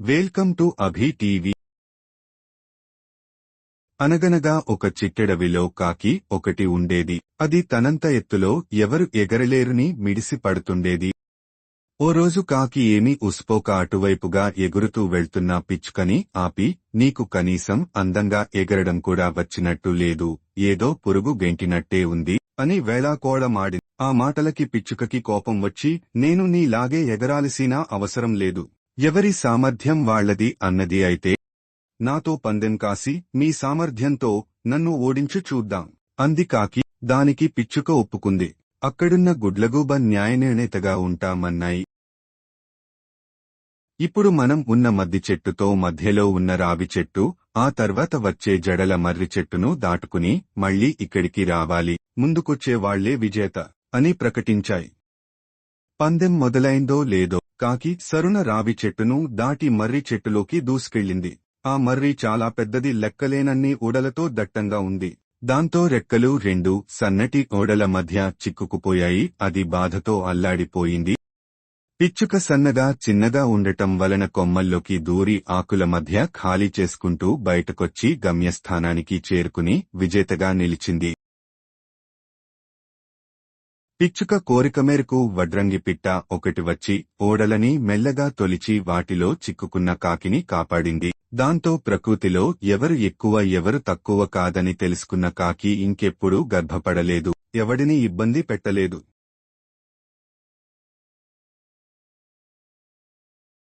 Welcome to Abhi TV. అనగనగా ఒక చిట్టెడవిలో కాకి ఒకటి ఉండేది. అది తనంత ఎత్తులో ఎవరు ఎగరలేరుని మిడిసి పడుతుండేది. ఓ రోజు కాకి ఏమీ ఉస్పోక అటువైపుగా ఎగురుతూ వెళ్తున్న పిచ్చుకని ఆపి నీకు కనీసం అందంగా ఎగరడం కూడా వచ్చినట్టు లేదు. ఏదో పురుగు గెంటినట్టే ఉంది అని వేళాకోళమాడి ఆ మాటలకి పిచ్చుకకి కోపం వచ్చి నేను నీలాగే ఎగరాల్సిన అవసరం లేదు. ఎవరి సామర్థ్యం వాళ్ళది అన్నది అయితే నాతో పందెం కాసి మీ సామర్థ్యంతో నన్ను ఓడించు చూద్దాం. అంది కాకి దానికి పిచ్చుక ఒప్పుకుంది. అక్కడున్న గుడ్లగూబ న్యాయనిర్ణేతగా ఉంటామన్నాయి. ఇప్పుడు మనం ఉన్న మద్ది చెట్టుతో మధ్యలో ఉన్న రావి చెట్టు ఆ తర్వాత వచ్చే జడల మర్రి చెట్టును దాటుకుని మళ్ళీ ఇక్కడికి రావాలి ముందుకొచ్చే వాళ్ళే విజేత అని ప్రకటించాయి. పందెం మొదలైందో లేదో కాకి సరున రావి చెట్టును దాటి మర్రి చెట్టులోకి దూసుకెళ్ళింది. ఆ మర్రి చాలా పెద్దది లెక్కలేనన్ని ఊడలతో దట్టంగా ఉంది. దాంతో రెక్కలు రెండు సన్నటి ఓడల మధ్య చిక్కుకుపోయాయి. అది బాధతో అల్లాడిపోయింది. పిచ్చుక సన్నగా చిన్నగా ఉండటం వలన కొమ్మల్లోకి దూరి ఆకుల మధ్య ఖాళీ చేసుకుంటూ బయటకొచ్చి గమ్యస్థానానికి చేరుకుని విజేతగా నిలిచింది. పిచ్చుక కోరిక మేరకు వడ్రంగి పిట్ట ఒకటి వచ్చి ఓడలని మెల్లగా తొలిచి వాటిలో చిక్కుకున్న కాకిని కాపాడింది. దాంతో ప్రకృతిలో ఎవరు ఎక్కువ ఎవరు తక్కువ కాదని తెలుసుకున్న కాకి ఇంకెప్పుడూ గర్భపడలేదు. ఎవడిని ఇబ్బంది పెట్టలేదు.